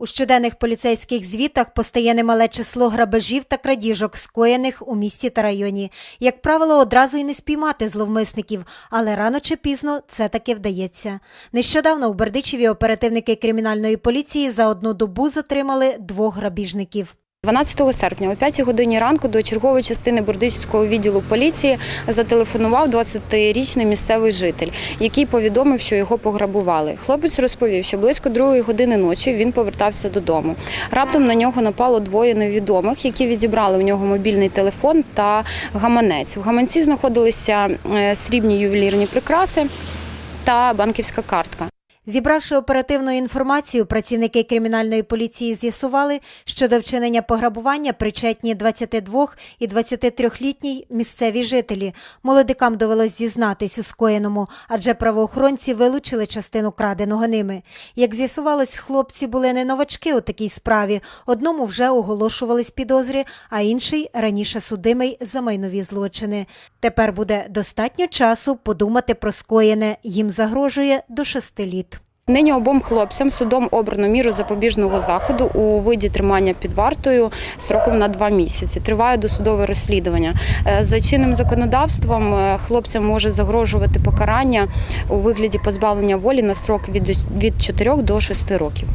У щоденних поліцейських звітах постає немале число грабежів та крадіжок, скоєних у місті та районі. Як правило, одразу й не спіймати зловмисників, але рано чи пізно це таки вдається. Нещодавно у Бердичеві оперативники кримінальної поліції за одну добу затримали двох грабіжників. 12 серпня о 5 годині ранку до чергової частини Бурдичського відділу поліції зателефонував 20-річний місцевий житель, який повідомив, що його пограбували. Хлопець розповів, що близько другої години ночі він повертався додому. Раптом на нього напало двоє невідомих, які відібрали у нього мобільний телефон та гаманець. В гаманці знаходилися е, срібні ювелірні прикраси та банківська картка. Зібравши оперативну інформацію, працівники кримінальної поліції з'ясували, що до вчинення пограбування причетні 22 і 23-літній місцеві жителі. Молодикам довелось зізнатись у скоєному, адже правоохоронці вилучили частину краденого ними. Як з'ясувалось, хлопці були не новачки у такій справі. Одному вже оголошувались підозри, а інший раніше судимий за майнові злочини. Тепер буде достатньо часу подумати про скоєне. Їм загрожує до шести літ. Нині обом хлопцям судом обрано міру запобіжного заходу у виді тримання під вартою сроком на два місяці. Триває досудове розслідування. Е, За чинним законодавством е, хлопцям може загрожувати покарання у вигляді позбавлення волі на строк від від 4 до 6 років.